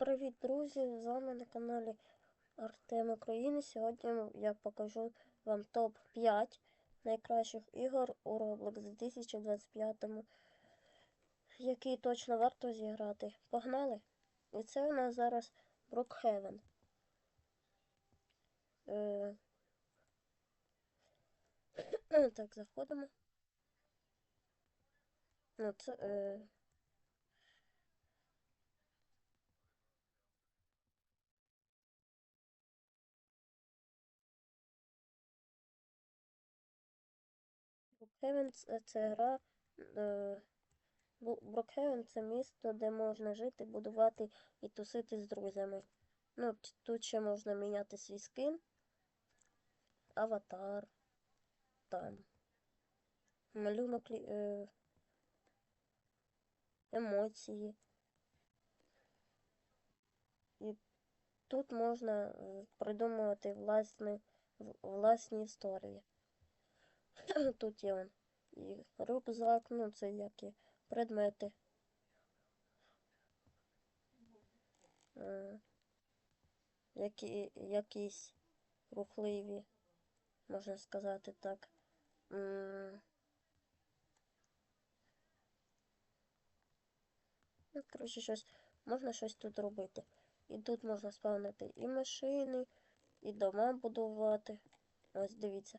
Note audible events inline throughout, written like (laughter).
Привіт, друзі! З вами на каналі Артем України. Сьогодні я покажу вам топ-5 найкращих ігор у Roblox у 2025, які точно варто зіграти. Погнали! І це у нас зараз Brookhaven. Е... (clears throat) Так, заходимо. Ну, це, е... Брукхевен це гра. Брукхевен це місто, де можна жити, будувати і тусити з друзями. Ну, Тут ще можна міняти свій скин, аватар, там, малюнок е, емоції. І тут можна е, придумувати власні, власні історії. (coughs) Тут є он і рюкзак, ну це які предмети. Е, які, якісь рухливі, можна сказати так. Ну, коротше, щось, можна щось тут робити. І тут можна спавнити і машини, і дома будувати. Ось дивіться.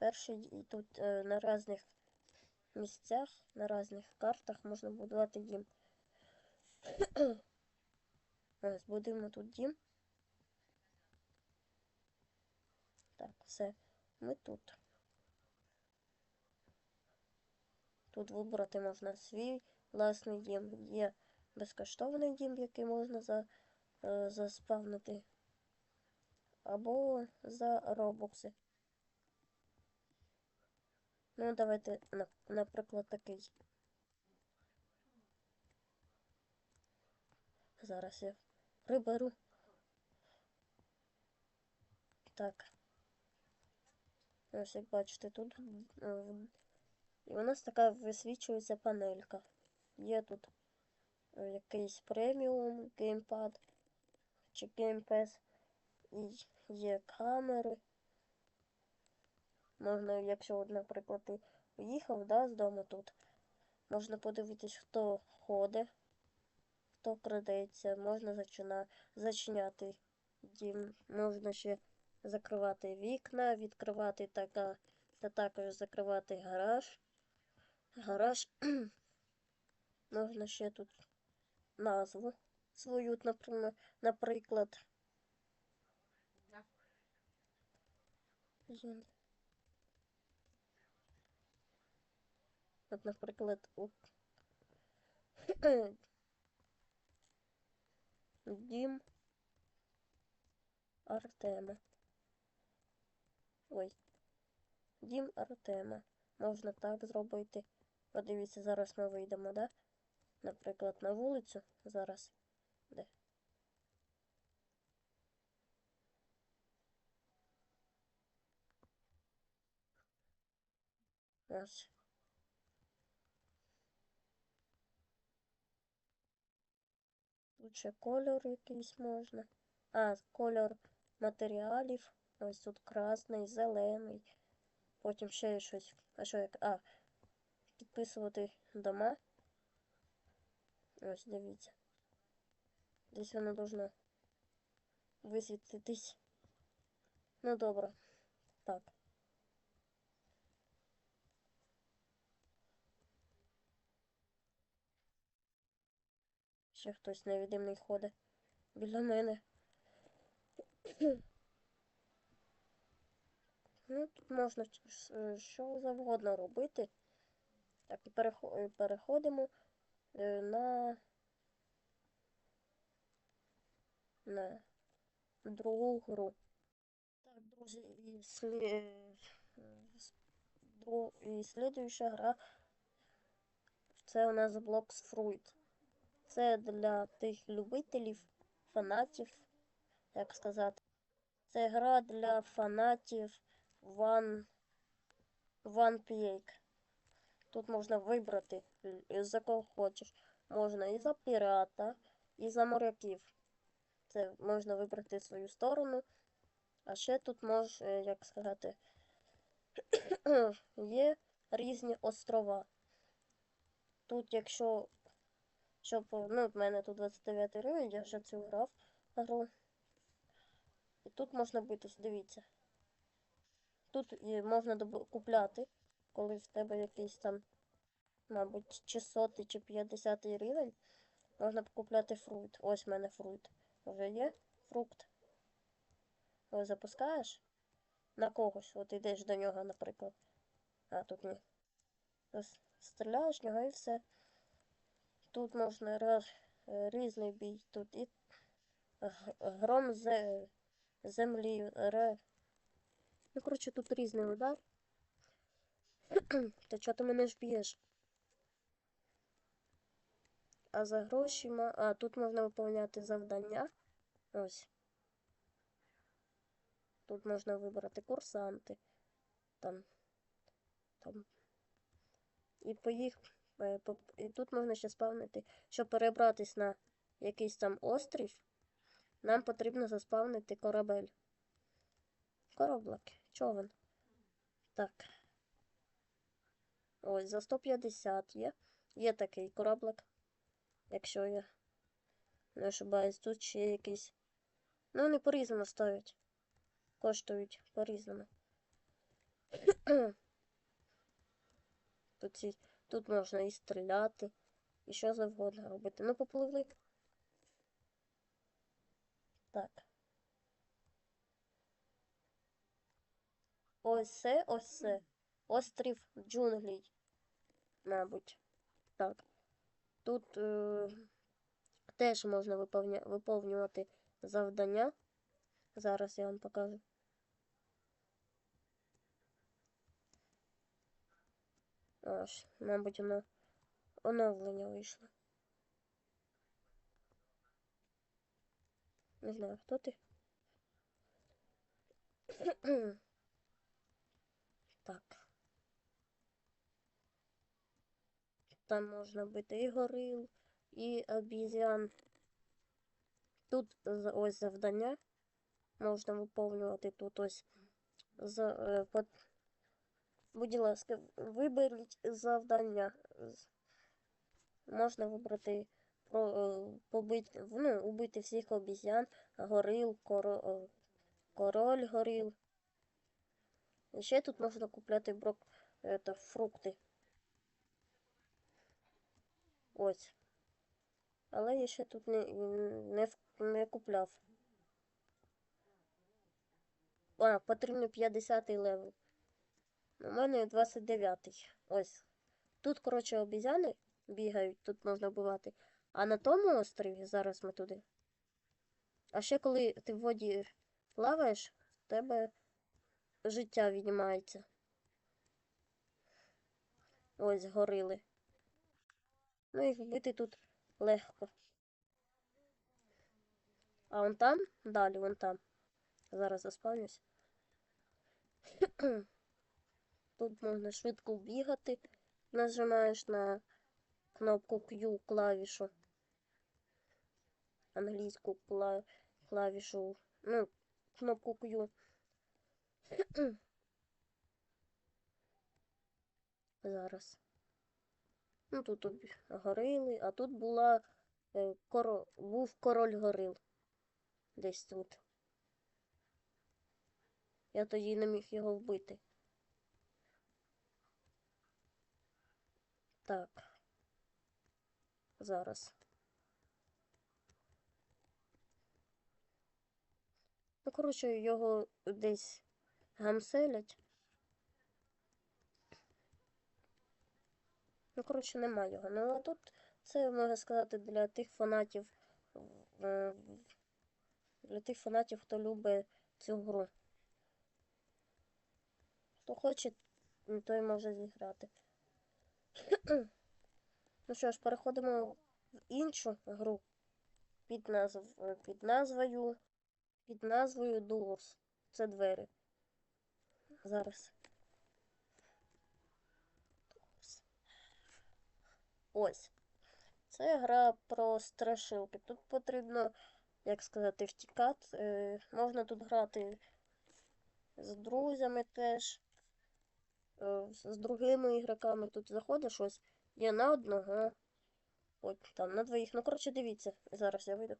Перший тут е, на різних місцях, на різних картах можна будувати дім. (coughs) Ось, будуємо тут дім. Так, все, ми тут. Тут вибрати можна свій власний дім. Є безкоштовний дім, який можна за, е, заспавнити, або за робокси. Ну, давайте, наприклад, такий. Зараз я приберу. Так. Ось як бачите, тут е, і у нас така висвічується панелька. Є тут е, якийсь преміум геймпад чи геймпес, і є камери. Можна, якщо, наприклад, ти поїхав да, з дому тут, можна подивитись, хто ходить, хто крадеться, можна зачина... зачиняти дім, можна ще закривати вікна, відкривати така, та також закривати гараж. Гараж. (clears throat) можна ще тут назву свою, наприклад. От, наприклад, у дім Артема. Ой, дім Артема. Можна так зробити. Подивіться, зараз ми вийдемо, да? Наприклад, на вулицю. Зараз. Де? Ось. Ще кольор якийсь можна. А, кольор матеріалів. Ось тут красний, зелений. Потім ще щось. А що як? А, підписувати дома. Ось, дивіться. Десь воно должно висвітитись. Ну добре. Так. Ще хтось невидимий ходить біля мене. Ну, Тут можна що завгодно робити. Так, і переходимо е, на на другу гру. Так, друзі, і, слід... і слідуюча гра це у нас Blocks Fruit. Це для тих любителів, фанатів, як сказати. Це гра для фанатів One, One Peak. Тут можна вибрати, за кого хочеш. можна і за пірата, і за моряків. Це можна вибрати свою сторону. А ще тут може, е, як сказати, (clears throat) є різні острова. Тут, якщо щоб, ну, в мене тут 29 рівень, я вже цю грав гру. І тут можна битись, дивіться. Тут можна купляти, коли в тебе якийсь там, мабуть, чи сотий, чи 50 рівень, можна купляти фрукт. Ось в мене фрукт. Вже є фрукт. Ось запускаєш на когось, от йдеш до нього, наприклад. А, тут ні. Ось стріляєш в нього і все. Тут можна раз, е, різний бій. Тут і гром зе, землі, ре. Ну, коротше, тут різний удар. (clears throat) Та чого ти мене ж б'єш? А за гроші ма... А, тут можна виповняти завдання. Ось. Тут можна вибрати курсанти. Там. Там. І е, по- І тут можна ще спавнити. Щоб перебратись на якийсь там острів, нам потрібно заспавнити корабель. Кораблик. Човен. Так. Ось, за 150 є. Є такий кораблик. Якщо я не ошибаюсь, тут ще якийсь. Ну, вони по-різному стоять. Коштують по-різному. (clears throat) Тут, ці... тут можна і стріляти, і що завгодно робити. Ну, попливли. Так. Ось це, ось це. Острів джунглій, мабуть. Так. Тут е, теж можна виповнювати завдання. Зараз я вам покажу. Ось, мабуть, воно оновлення вийшло. Не знаю, хто ти? (clears throat) Так. Там можна бити і горил, і обізян. Тут ось завдання можна виповнювати тут ось за, е, под... Будь ласка, виберіть завдання. Можна вибрати про, е, побити, ну, убити всіх обізян, горил, коро, е, король горил. Ще тут можна купляти брок, это, фрукти. Ось. Але я ще тут не, не, не купляв. А, потрібно 50 левел. У мене 29-й. Ось. Тут, коротше, обізяни бігають, тут можна вбивати. А на тому острові, зараз ми туди. А ще коли ти в воді плаваєш, в тебе життя віднімається. Ось горили. Ну, їх вбити тут легко. А вон там, далі, вон там. Зараз заспавнюсь. (clears throat) Тут можна швидко бігати. Нажимаєш на кнопку Q клавішу. Англійську клавішу. Ну, кнопку Q. (clears throat) Зараз. Ну, тут горили, а тут була е, коро... був король горил. Десь тут. Я тоді не міг його вбити. Так. Зараз. Ну, коротше, його десь гамселять. Ну, коротше, нема його. Ну, а тут це, можна сказати, для тих фанатів. е, Для тих фанатів, хто любить цю гру. Хто хоче, той може зіграти. (clears throat) Ну що ж, переходимо в іншу гру під назв... під назвою під назвою Doors. Це двері. Зараз. Ось. Це Це гра про страшилки. Тут потрібно, як сказати, втікати. Е, можна тут грати з друзями теж. Е, з другими ігроками. Тут заходиш ось. Є на одного. От там на двоїх. Ну, коротше, дивіться. Зараз я вийду.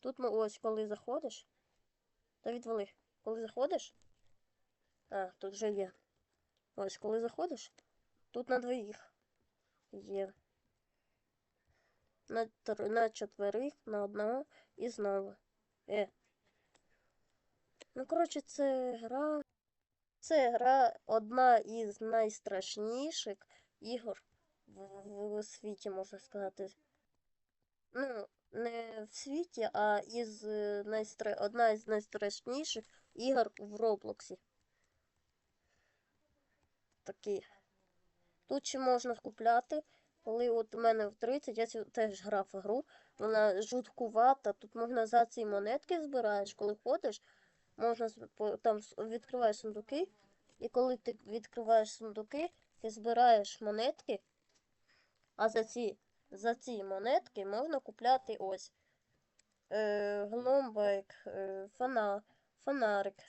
Тут ми ось коли заходиш. Та відвали. Коли заходиш. А, тут вже є. Ось, коли заходиш, тут на двоїх є. На, на четверих, на одного і знову. Е. Ну, коротше, це гра. Це гра одна із найстрашніших ігор в, світі, можна сказати. Ну, не в світі, а із е, найстра... одна із найстрашніших ігор в Роблоксі. Такі. Тут ще можна купляти. Коли от у мене в 30, я теж грав в гру, вона жуткувата. Тут можна за ці монетки збираєш, коли ходиш, можна там відкриваєш сундуки, і коли ти відкриваєш сундуки, ти збираєш монетки, а за ці, за ці монетки можна купляти ось е, гломбайк, е, фана, фонарик,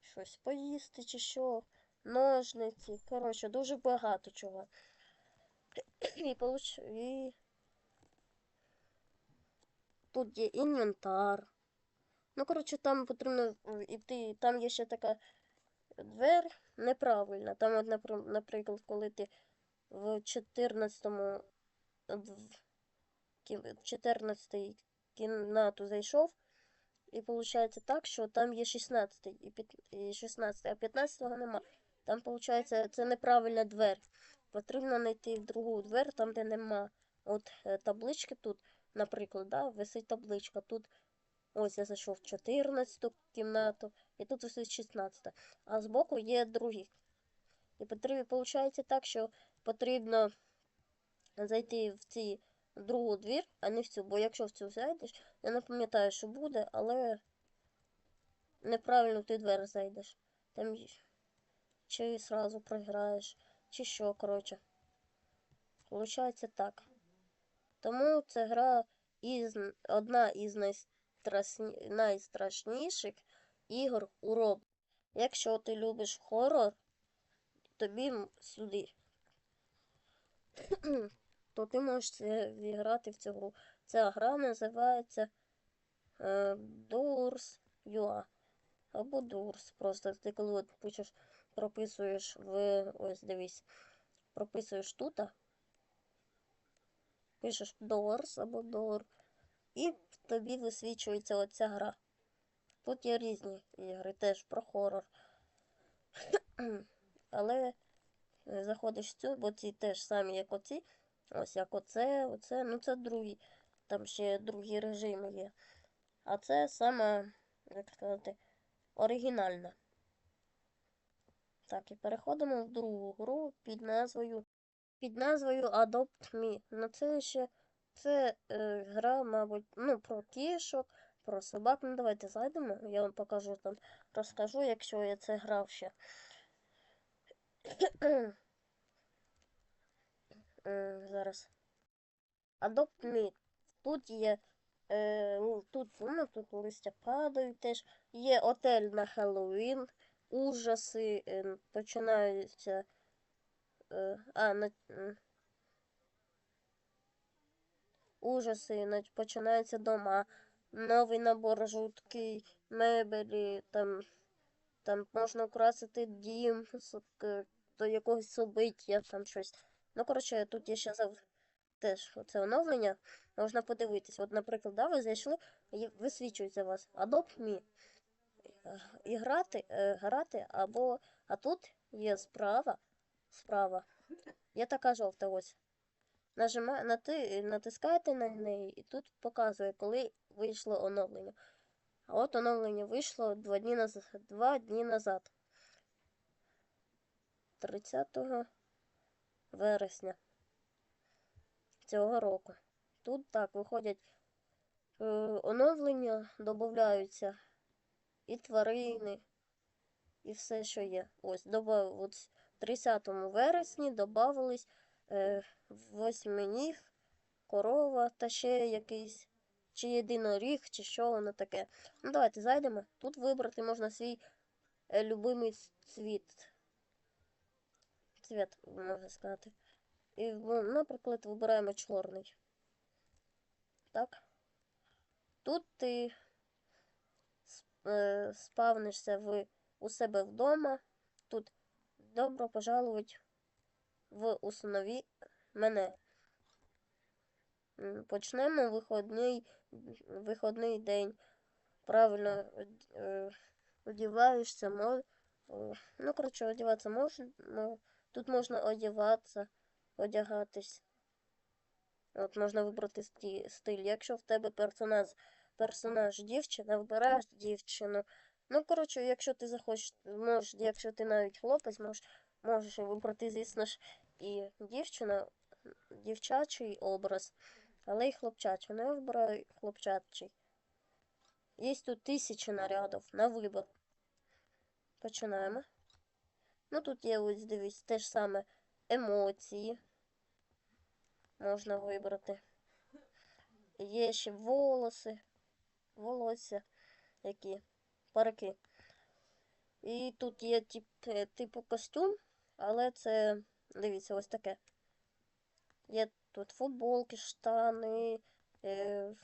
щось поїсти чи що, ножниці. Коротше, дуже багато чого. І, получ... і... Тут є інвентар. Ну, коротше, там потрібно е, іти. Там є ще така двер неправильна. Там, наприклад, коли ти в 14-му в кі- 14 кімнату зайшов, і виходить так, що там є 16 і, під... і 16, а 15-го нема. Там, виходить, це неправильна двер. Потрібно знайти другу двер, там, де нема. От е, таблички тут, наприклад, висить табличка. Тут ось я зайшов в 14 кімнату, і тут висить 16. А збоку є другі. І потрібно, виходить так, що потрібно зайти в ці другу двір, а не в цю. Бо якщо в цю зайдеш, я не пам'ятаю, що буде, але неправильно в ту двері зайдеш. Там чи сразу програєш, чи що, коротше. Получається так. Тому ця гра із, одна із найстрасні, найстрашніших ігор у Роб. Якщо ти любиш хорор, тобі сюди. (clears throat) то ти можеш це в цю гру. Ця гра називається е, Doors UA. Або Doors. Просто ти коли пишеш, прописуєш в. Ось дивись. Прописуєш тут. Пишеш Doors або Door. І тобі висвічується оця гра. Тут є різні ігри теж про хорор. (clears throat) Але е, заходиш в цю, бо ці теж самі, як оці. Ось як оце, оце, ну це другі. Там ще другі режими є. А це саме, як сказати, оригінальна. Так, і переходимо в другу гру під назвою під назвою Adopt Me. Ну це ще це е, гра, мабуть, ну, про кішок, про собак. Ну давайте зайдемо, я вам покажу там, розкажу, якщо я це грав ще. (clears throat) Е, Зараз. Adopt Me. Тут є. Е, тут, ну, тут листя падають теж. Є отель на Хеллоуін. Ужаси е, починаються. Е, а, на. Ужаси починаються дома. Новий набор жуткий, мебелі, там, там можна украсити дім до якогось собиття, там щось. Ну, коротше, тут є ще зав... теж це оновлення. Можна подивитись. От, наприклад, да, ви зайшли, висвічується вас Adopt Me. Е, І грати, е, грати або. А тут є справа. Справа. Є така жовта ось. Нати, натискаєте на неї, і тут показує, коли вийшло оновлення. А от оновлення вийшло два дні назад. Два дні назад. 30 вересня цього року. Тут так виходять е, оновлення, додаються і тварини, і все, що є. Ось, доба, от 30 вересні додавались восьминіг, корова та ще якийсь, чи єдиноріг, чи що воно таке. Ну, давайте зайдемо. Тут вибрати можна свій е, любимий цвіт. Цвіт, можна сказати. І, ну, наприклад, вибираємо чорний. Так. Тут ти е, спавнишся в, у себе вдома. Тут добро пожаловать в установі мене. Почнемо виходний, виходний день. Правильно е, одіваєшся, ну, коротше, одягатися можна. Тут можна одягатися, одягатись. От можна вибрати стиль. Якщо в тебе персонаж, персонаж дівчина, вибираєш дівчину. Ну, коротше, якщо ти захочеш, можеш, якщо ти навіть хлопець, можеш, можеш вибрати, звісно ж, і дівчина, дівчачий образ, але й хлопчачий. Ну, я вибираю хлопчачий. Є тут тисячі нарядів на вибір. Починаємо. Ну, тут є, ось дивись, те ж саме емоції. Можна вибрати. Є ще волоси, волосся, які парики. І тут є тип, е, типу костюм, але це, дивіться, ось таке. Є тут футболки, штани, е,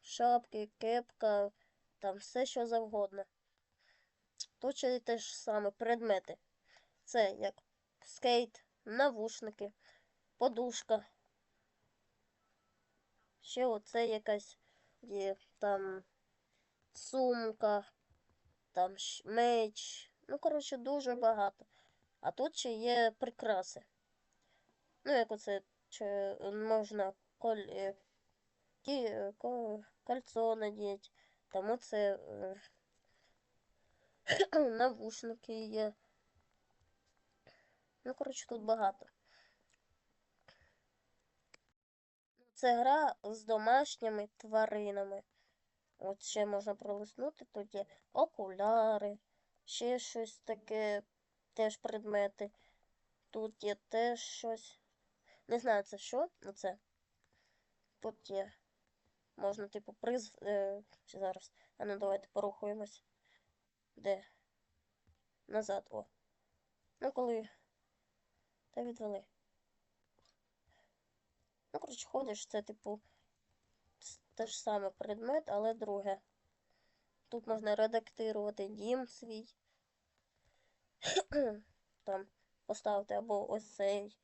шапки, кепка, там все що завгодно. Тут ще те ж саме предмети. Це як скейт, навушники, подушка. Ще оце якась є там сумка, там меч. Ну, коротше, дуже багато. А тут ще є прикраси. Ну, як оце чи можна коль, е, кі, е, кольцо надіти. Там оце е, (coughs) навушники є. Ну, коротше, тут багато. Це гра з домашніми тваринами. От ще можна пролиснути, тут є окуляри, ще щось таке, теж предмети. Тут є теж щось. Не знаю, це що, ну це. Тут є. Можна, типу, приз. Е, зараз. А ну давайте порухаємось. Де? Назад, о. Ну, коли. Та відвели. Ну, коротше, ходиш, це, типу, те ж саме предмет, але друге. Тут можна редактирувати дім свій. (clears throat) Там поставити або ось цей.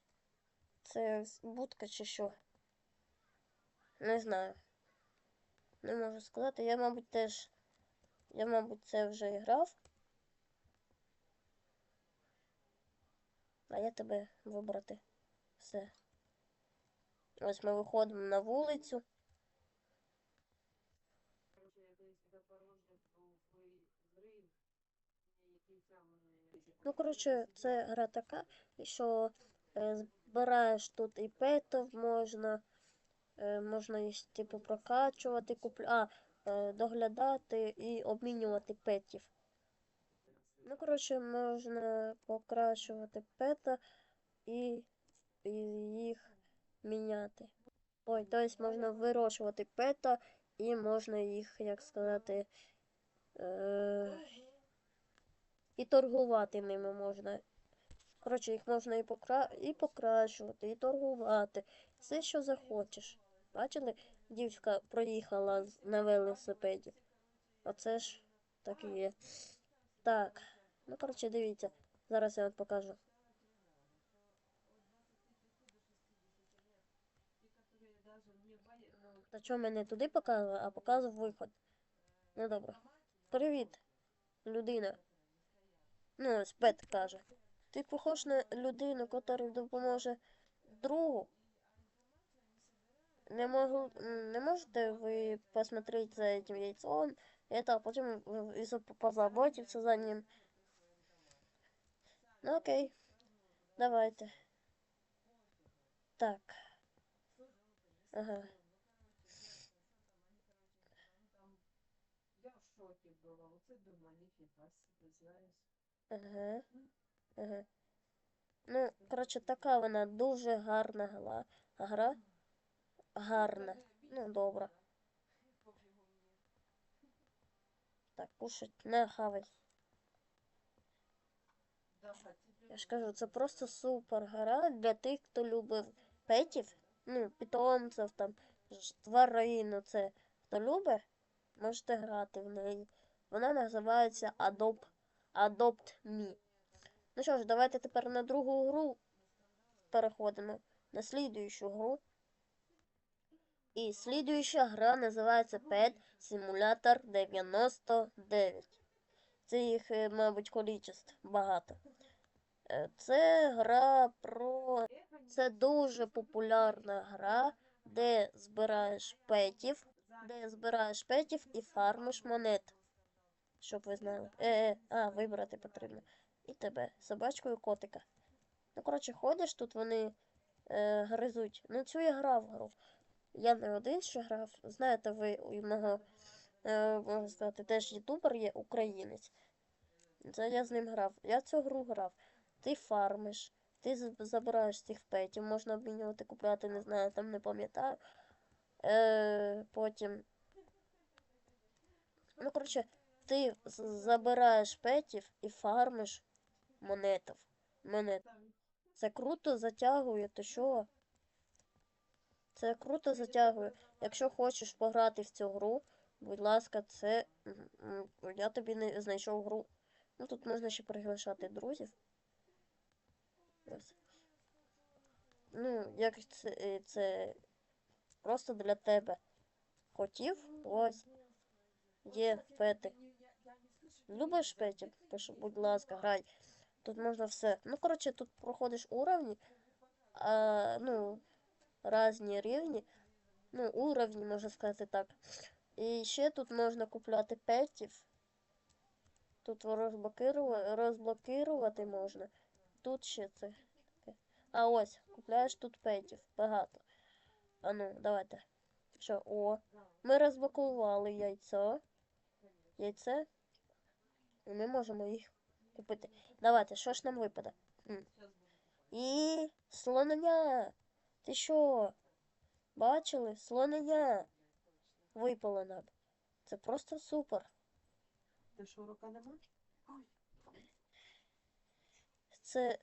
Це будка чи що. Не знаю. Не можу сказати. Я, мабуть, теж. Я, мабуть, це вже грав. А я тебе вибрати. Все. Ось ми виходимо на вулицю. Ну, коротше, це гра така, що е, збираєш тут і петів можна, е, можна їх, типу, прокачувати, купля... а, е, доглядати і обмінювати петів. Ну, коротше, можна покращувати пета і, і їх міняти. Ой, тобто можна вирощувати пета і можна їх, як сказати, е, і торгувати ними можна. Коротше, їх можна і, покра... і покращувати, і торгувати. Все, що захочеш. Бачили, дівчинка проїхала на велосипеді. Оце ж так і є. Так. Ну, коротше, дивіться. Зараз я вам покажу. Та чого мене туди показував, а показував виход. Ну добре. Привіт, людина. Ну, ось Пет каже. Ти похож на людину, яка допоможе другу. Не, могу, м, не можете вы посмотреть за этим яйцом, это, а потом э, и за- позаботиться за ним. Ну окей, давайте. Так. Ага. Ага. Ага. Ну, коротше, така вона дуже гарна гра. Гра. Гарна. Ну, добра. Так, кушать не хавай. Я ж кажу, це просто супер гра для тих, хто любив петів, ну, питомців, там, тварину, це хто любить, можете грати в неї. Вона називається Adopt, Adopt Me. Ну що ж, давайте тепер на другу гру переходимо. На слідуючу гру. І слідуюча гра називається Pet Simulator 99. Це їх, е, мабуть, кількість багато. Е, Це гра про. Це дуже популярна гра, де збираєш петів, де збираєш петів і фармиш монет. Щоб ви знали. Е, е, а, вибрати потрібно. І тебе, собачку і котика. Ну, коротше, ходиш, тут вони е, гризуть. Ну, цю я грав гру. Я не один ще грав. Знаєте, ви у мого, е, можна сказати, теж ютубер є українець. Це я з ним грав. Я цю гру грав. Ти фармиш, ти забираєш цих петів, можна обмінювати, купляти, не знаю, там не пам'ятаю. Е, потім. Ну, коротше, ти забираєш петів і фармиш монетів. Монет. Це круто затягує, то що? Це круто затягує. Якщо хочеш пограти в цю гру, будь ласка, це. Я тобі не знайшов гру. Ну тут можна ще приглашати друзів. Ну, як це, е, це просто для тебе. Хотів? Ось. Є пети. Любиш петів? Пишу, будь ласка, грай. Тут можна все. Ну, коротше, тут проходиш уровні. А, ну, різні рівні. Ну, уровні, можна сказати так. І ще тут можна купляти петів. Тут розблокирувати, розблокирувати можна. Тут ще це. А ось, купляєш тут петів. Багато. А ну, давайте. Що, о. Ми розблокували яйцо. Яйце. І ми можемо їх купити. Давайте, що ж нам випаде? І слонення. Ти що? Бачили? Слонення. Випало нам. Це просто супер. Ти що, рука нема? Це.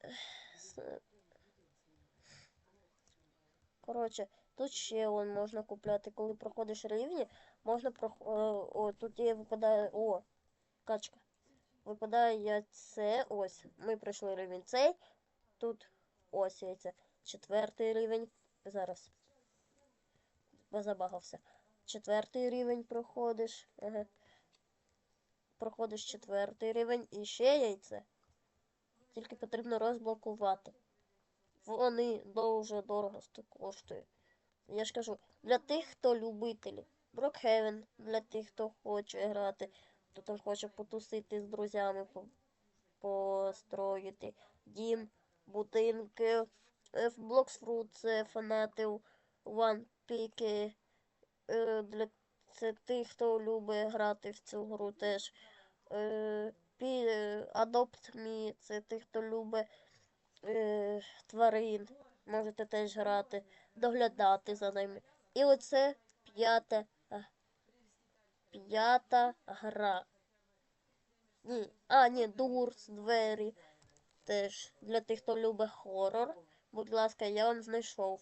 Коротше, тут ще он можна купляти, коли проходиш рівні, можна прох... е, О, тут є випадає. О, качка. Випадає яйце. Ось. Ми пройшли рівень цей. Тут ось яйце. Четвертий рівень. Зараз. Забагався. Четвертий рівень проходиш. Ага. Проходиш четвертий рівень і ще яйце. Тільки потрібно розблокувати. Вони дуже дорого коштують. Я ж кажу, для тих, хто любителі. Брокхевен для тих, хто хоче грати, хто там хоче потусити з друзями, по- построїти дім, будинки. Е, Bloxfruit це One Pick. е, Для це тих, хто любить грати в цю гру теж. Е, Adopt Me, це тих, хто любить тварин. Можете теж грати, доглядати за ними. І оце п'ята, а, п'ята гра. Ні, а, ні, Дурс, двері. Теж для тих, хто любить хорор. Будь ласка, я вам знайшов.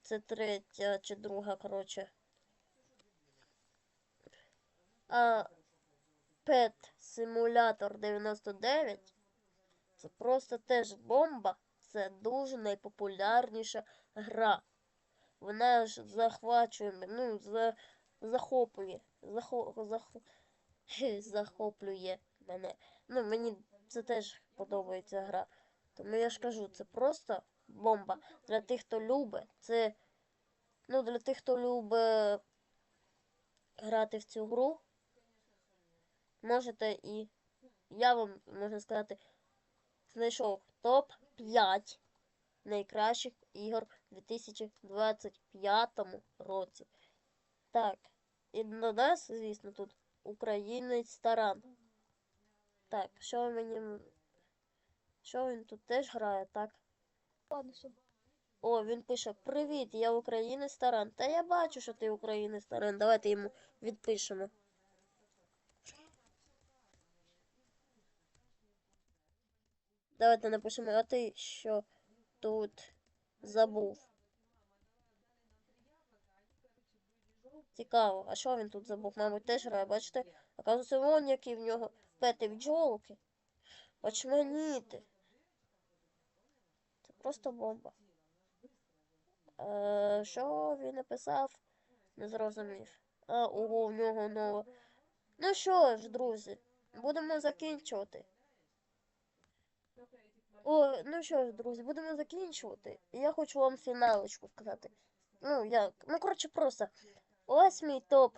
Це третя чи друга, коротше. А Pet Simulator 99 це просто теж бомба. Це дуже найпопулярніша гра. Вона ж захвачує, ну, за, захоплює. Захо, захо, (laughs) захоплює мене. Ну, мені це теж подобається гра. Тому я ж кажу, це просто бомба. Для тих, хто любить, це. Ну, для тих, хто любить грати в цю гру, можете і я вам, можна сказати, знайшов топ-5 найкращих ігор у 2025 році. Так, і на нас, звісно, тут українець Таран. Так, що мені. Що він тут теж грає, так? О, він пише: Привіт, я українець Таран. Та я бачу, що ти українець Таран. Давайте йому відпишемо. Давайте напишемо, а ти що тут забув? Цікаво, а що він тут забув? Мабуть, теж грає, бачите? Оказується, вон які в нього пети бджолки. Очманіти. Це просто бомба. Е, що він написав? Не зрозумів. А, ого, в нього нова. Ну що ж, друзі, будемо закінчувати. О, ну що ж, друзі, будемо закінчувати. Я хочу вам фіналочку сказати. Ну, як? Ну, коротше, просто. Ось мій топ.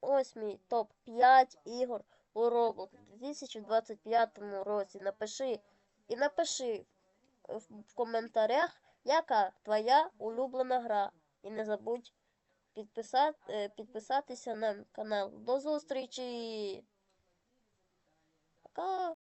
Ось мій топ-5 ігор у Roblox у 2025 році. Напиши і напиши в коментарях, яка твоя улюблена гра. І не забудь підписати, е, підписатися на канал. До зустрічі! Пока!